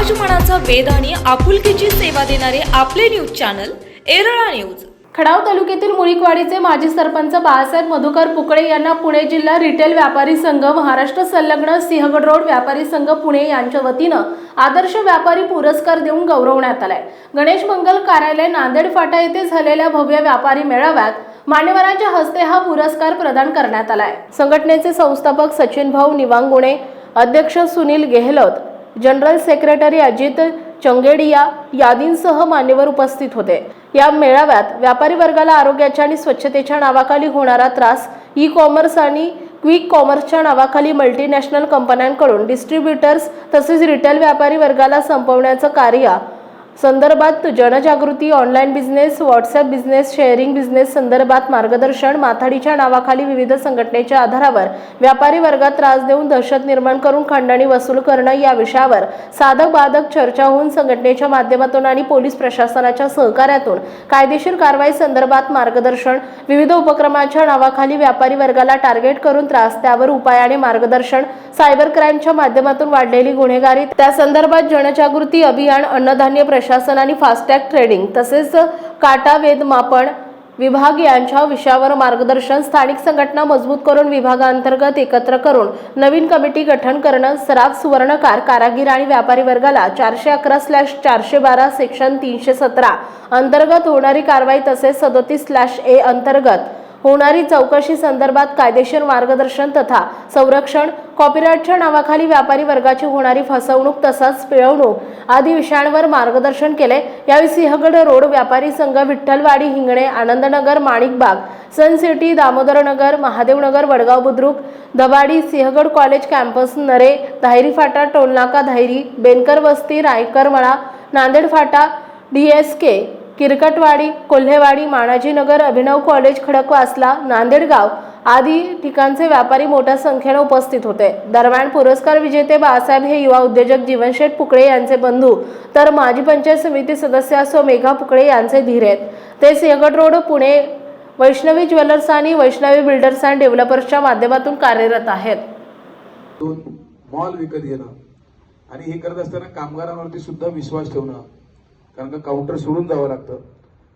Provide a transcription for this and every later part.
मनाचा वेध आणि आपुलकीची सेवा देणारे आपले न्यूज चॅनल एरळा न्यूज खडाव तालुक्यातील मुळीकवाडीचे माजी सरपंच बाळासाहेब मधुकर पुकळे यांना पुणे जिल्हा रिटेल व्यापारी संघ महाराष्ट्र संलग्न सिंहगड रोड व्यापारी संघ पुणे यांच्या वतीनं आदर्श व्यापारी पुरस्कार देऊन गौरवण्यात आलाय. गणेश मंगल कार्यालय नांदेड फाटा येथे झालेल्या भव्य व्यापारी मेळाव्यात मान्यवरांच्या हस्ते हा पुरस्कार प्रदान करण्यात आलाय. संघटनेचे संस्थापक सचिन भाऊ निवांगुणे अध्यक्ष सुनील गेहलोत जनरल सेक्रेटरी अजित चंगेडिया यादींसह मान्यवर उपस्थित होते. या मेळाव्यात व्यापारी वर्गाला आरोग्याच्या आणि स्वच्छतेच्या नावाखाली होणारा त्रास ई कॉमर्स आणि क्विक कॉमर्सच्या नावाखाली मल्टीनॅशनल कंपन्यांकडून डिस्ट्रीब्युटर्स तसेच रिटेल व्यापारी वर्गाला संपवण्याचं कार्य संदर्भात जनजागृती online business WhatsApp business sharing business संदर्भात मार्गदर्शन माथाडीच्या नावाखाली विविध संघटनेच्या आधारावर व्यापारी वर्गात त्रास देऊन दहशत निर्माण करून खंडणी वसूल करणं या विषयावर साधक बाधक चर्चा होऊन संघटनेच्या माध्यमातून आणि पोलीस प्रशासनाच्या सहकार्यातून कायदेशीर कारवाई संदर्भात मार्गदर्शन विविध उपक्रमाच्या नावाखाली व्यापारी वर्गाला टार्गेट करून त्रास त्यावर उपाय आणि मार्गदर्शन सायबर क्राईमच्या माध्यमातून वाढलेली गुन्हेगारी त्या संदर्भात जनजागृती अभियान अन्नधान्य प्रशासन आणि फास्टॅग ट्रेडिंग तसेच काटा वेदमापन विभाग यांच्या विषयावर मार्गदर्शन स्थानिक संघटना मजबूत करून विभागांतर्गत एकत्र करून नवीन कमिटी गठन करणं सराफ सुवर्णकार कारागीर आणि व्यापारी वर्गाला चारशे अकरा स्लॅश चारशे बारा सेक्शन तीनशे सतरा अंतर्गत होणारी कारवाई तसेच सदोतीस स्लॅश ए अंतर्गत होणारी चौकशी संदर्भात कायदेशीर मार्गदर्शन तथा संरक्षण कॉपीराईटच्या नावाखाली व्यापारी वर्गाची होणारी फसवणूक तसाच पिळवणूक आदी विषयांवर मार्गदर्शन केले. यावेळी सिंहगड रोड व्यापारी संघ विठ्ठलवाडी हिंगणे आनंदनगर माणिकबाग सन सिटी दामोदरनगर महादेवनगर वडगाव बुद्रुक दबाडी सिंहगड कॉलेज कॅम्पस नरे धायरी फाटा टोलनाका Dhayari Benkar Vasti Raikarmala Nanded Phata D S K Kirkatwadi Kolhewadi Manajinagar Abhinav college Khadakwasla Nandedgaon आदी ठिकाणचे व्यापारी मोठ्या संख्येने उपस्थित होते. दरम्यान पुरस्कार विजेते बाळासाहेब हे युवा उद्योजक जीवनशेठ पुकळे यांचे बंधू तर माजी पंचायत समिती सदस्य असो मेघा पुकळे यांचे धीर आहेत. ते सिंहगड रोड पुणे वैष्णवी ज्वेलर्स आणि वैष्णवी बिल्डर्स अँड डेव्हलपर्सच्या माध्यमातून कार्यरत आहेत. मॉल विकत घेणं आणि हे करत असताना कामगारांवरती सुद्धा विश्वास ठेवणं कारण का काउंटर सोडून जावं लागतं.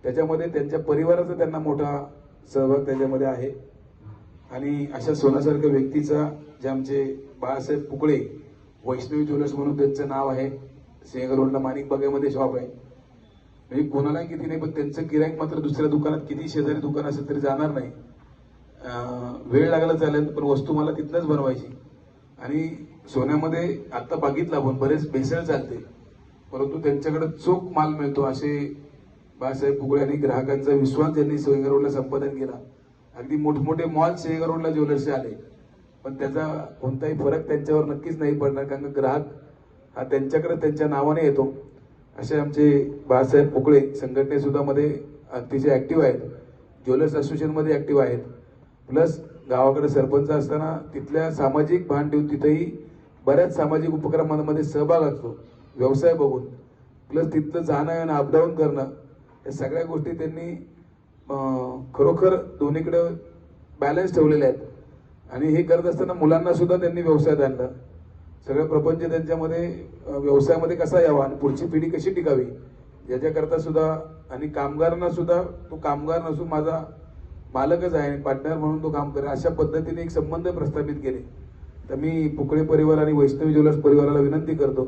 त्याच्यामध्ये त्यांच्या परिवाराचा त्यांना मोठा सहभाग त्याच्यामध्ये आहे. आणि अशा सोन्यासारख्या व्यक्तीचा जे आमचे बाळासाहेब पुकळे वैष्णवी ज्वेलर्स म्हणून त्यांचं नाव आहे. सिंहगड रोडला माणिक बागेमध्ये शॉप आहे. म्हणजे कोणालाही किती नाही पण त्यांचं गिराईक मात्र दुसऱ्या दुकानात किती शेजारी दुकान असेल तरी जाणार नाही. वेळ लागला चालेल पण वस्तू मला तिथनंच बनवायची. आणि सोन्यामध्ये आता बघितलं आपण बरेच भेसळ चालते. परंतु त्यांच्याकडे चोख माल मिळतो असे बाळासाहेब फुगळे आणि ग्राहकांचा विश्वास ज्यांनी सिंहगड रोडला संपादन केला. अगदी मोठमोठे मॉल सिंहगड रोडला ज्वेलर्सचे आले. पण त्याचा कोणताही फरक त्यांच्यावर नक्कीच नाही पडणार कारण ग्राहक हा त्यांच्याकडे त्यांच्या नावाने येतो. असे आमचे बाळासाहेब फुगळे संघटनेसुद्धा मध्ये अतिशय ऍक्टिव्ह आहेत. ज्वेलर्स असोसिएशनमध्ये ऍक्टिव्ह आहेत. प्लस गावाकडे सरपंच असताना तिथल्या सामाजिक भान ठेवून तिथेही बऱ्याच सामाजिक उपक्रमांमध्ये सहभाग असतो. व्यवसाय बघून प्लस तिथलं जाणं आणि अपडाऊन करणं या सगळ्या गोष्टी त्यांनी खरोखर दोन्हीकडे बॅलन्स ठेवलेले आहेत. आणि हे करत असताना मुलांना सुद्धा त्यांनी व्यवसायात आणलं. सगळं प्रपंच त्यांच्यामध्ये व्यवसायामध्ये कसा यावा आणि पुढची पिढी कशी टिकावी याच्याकरता सुद्धा आणि कामगारांना सुद्धा तो कामगार नसून माझा मालकच आहे पार्टनर म्हणून तो काम करेल अशा पद्धतीने एक संबंध प्रस्थापित केले. तर मी पुकळे परिवार आणि वैष्णवी ज्वेलर्स परिवाराला विनंती करतो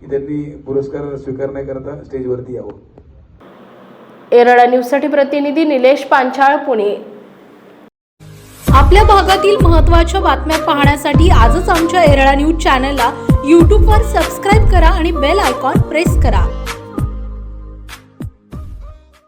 की त्यांनी पुरस्कार स्वीकारण्याकरता स्टेजवरती यावं. एरळा न्यूजसाठी प्रतिनिधी निलेश पांचाळ पुणे. आपल्या भागातील महत्त्वाच्या बातम्या पाहण्यासाठी आजच आमच्या एरळा न्यूज चॅनलला यूट्यूबवर सबस्क्राईब करा आणि बेल आयकॉन प्रेस करा.